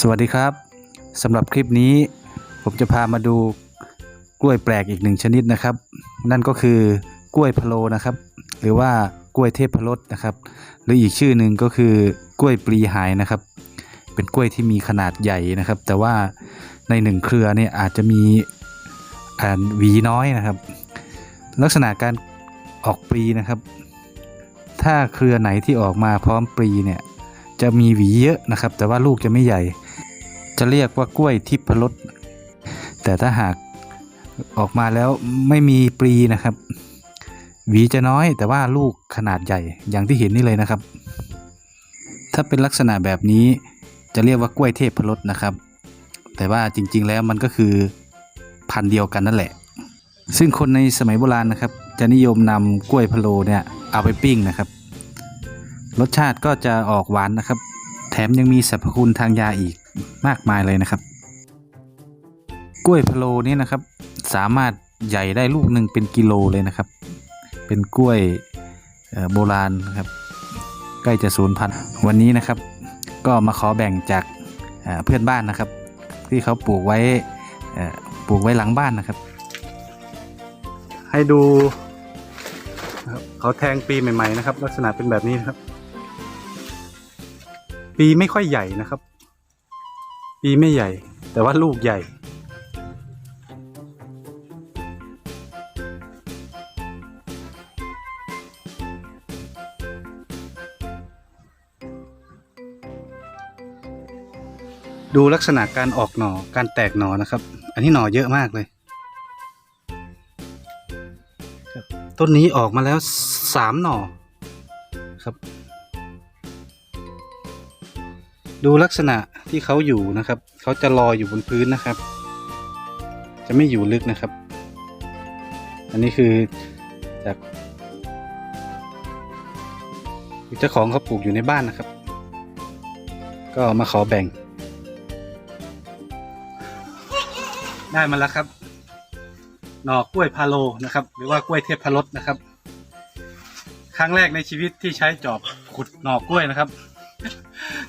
สวัสดีครับสำหรับคลิปนี้ผมจะพามาดูกล้วยแปลกอีกหนึ่งชนิดนะครับ นั่นก็คือกล้วยพะโลนะครับ หรือว่ากล้วยเทพพรสนะครับ หรืออีกชื่อหนึ่งก็คือกล้วยปลีหายนะครับ เป็นกล้วยที่มีขนาดใหญ่นะครับ แต่ว่าในหนึ่งเครือเนี่ยอาจจะมีหวีน้อยนะครับ ลักษณะการออกปลีนะครับ ถ้าเครือไหนที่ออกมาพร้อมปลีเนี่ยจะมีหวีเยอะนะครับ แต่ว่าลูกจะไม่ใหญ่ จะเรียกว่ากล้วยทิพรสแต่ถ้าหากออกมาแล้วไม่มีปลีนะครับ หวีจะน้อยแต่ว่าลูกขนาดใหญ่อย่างที่เห็นนี่เลยนะครับ ถ้าเป็นลักษณะแบบนี้จะเรียกว่ากล้วยเทพรสนะครับ แต่ว่าจริงๆแล้วมันก็คือพันธุ์เดียวกันนั่นแหละ ซึ่งคนในสมัยโบราณนะครับ จะนิยมนำกล้วยพะโลเนี่ยเอาไปปิ้งนะครับ รสชาติก็จะออกหวานนะครับ แถมยังมีสรรพคุณทางยาอีกมากมายเลยนะครับ กล้วยพะโลนี่นะครับ สามารถใหญ่ได้ลูกหนึ่งเป็นกิโลเลยนะครับ เป็นกล้วยโบราณนะครับ ใกล้จะสูญพันธุ์วันนี้นะครับ ก็มาขอแบ่งจากเพื่อนบ้านนะครับ ที่เขาปลูกไว้ปลูกไว้หลังบ้านนะครับ ให้ดูเขาแทงปีใหม่ ๆ นะครับ ลักษณะเป็นแบบนี้นะครับ ปีไม่ค่อยใหญ่นะครับ ปีไม่ใหญ่ แต่ว่าลูกใหญ่ ดูลักษณะการออกหน่อการแตกหน่อนะครับ อันนี้หน่อเยอะมากเลยต้นนี้ออกมาแล้วสามหน่อครับ ดูลักษณะที่เขาอยู่นะครับ เขาจะลอยอยู่บนพื้นนะครับ จะไม่อยู่ลึกนะครับ อันนี้คือจากเจ้าของเขาปลูกอยู่ในบ้านนะครับ ก็มาขอแบ่ง ได้มาแล้วครับ หน่อกล้วยพาโลนะครับ หรือว่ากล้วยเทพพรสนะครับ ครั้งแรกในชีวิตที่ใช้จอบขุดหน่อกล้วยนะครับ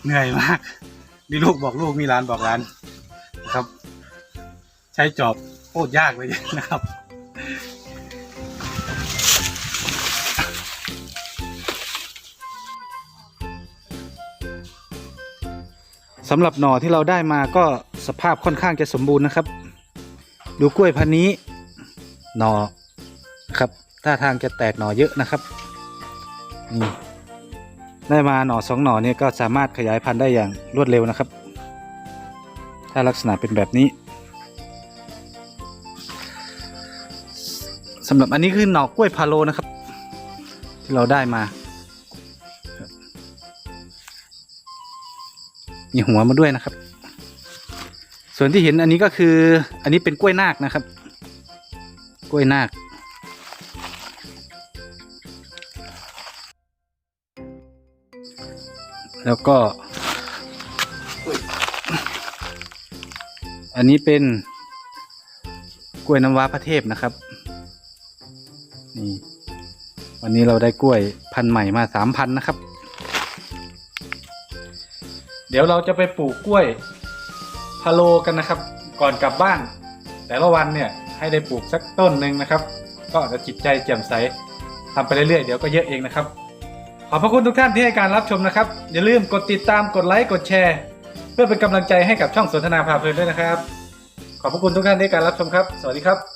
เหนื่อยมาก มีลูกบอกลูกมีร้านบอกร้านนะครับ ใช้จอบโคตรยากเลยนะครับสำหรับหน่อที่เราได้มาก็สภาพค่อนข้างจะสมบูรณ์นะครับ ดูกล้วยพันนี้ หน่อครับท่าทางจะแตกหน่อเยอะนะครับนี่ ได้มาหน่อสองหน่อเนี่ยก็สามารถขยายพันธุ์ได้อย่างรวดเร็วนะครับ ถ้าลักษณะเป็นแบบนี้สำหรับอันนี้คือหน่อกล้วยพาโลนะครับ ที่เราได้มา มีหัวมาด้วยนะครับ ส่วนที่เห็นอันนี้ก็คืออันนี้เป็นกล้วยนาคนะครับ กล้วยนาค แล้วก็ อันนี้เป็นกล้วยน้ำว้าพระเทพนะครับ นี่ วันนี้เราได้กล้วยพันธุ์ใหม่มาสามพันนะครับ เดี๋ยวเราจะไปปลูกกล้วยพะโลกันนะครับ ก่อนกลับบ้าน แต่ละวันเนี่ยให้ได้ปลูกสักต้นหนึ่งนะครับ ก็จะจิตใจแจ่มใสทำไปเรื่อยๆเดี๋ยวก็เยอะเองนะครับ อบพระคุณทุกท่านที่ให้การรับชมนะครับ อย่าลืมกดติดตามกดไลค์กดแชร์ เพื่อเป็นกำลังใจให้กับช่องสนทนาพาเพลินด้วยนะครับ ขอบพระคุณทุกท่านที่ให้การรับชมครับ สวัสดีครับ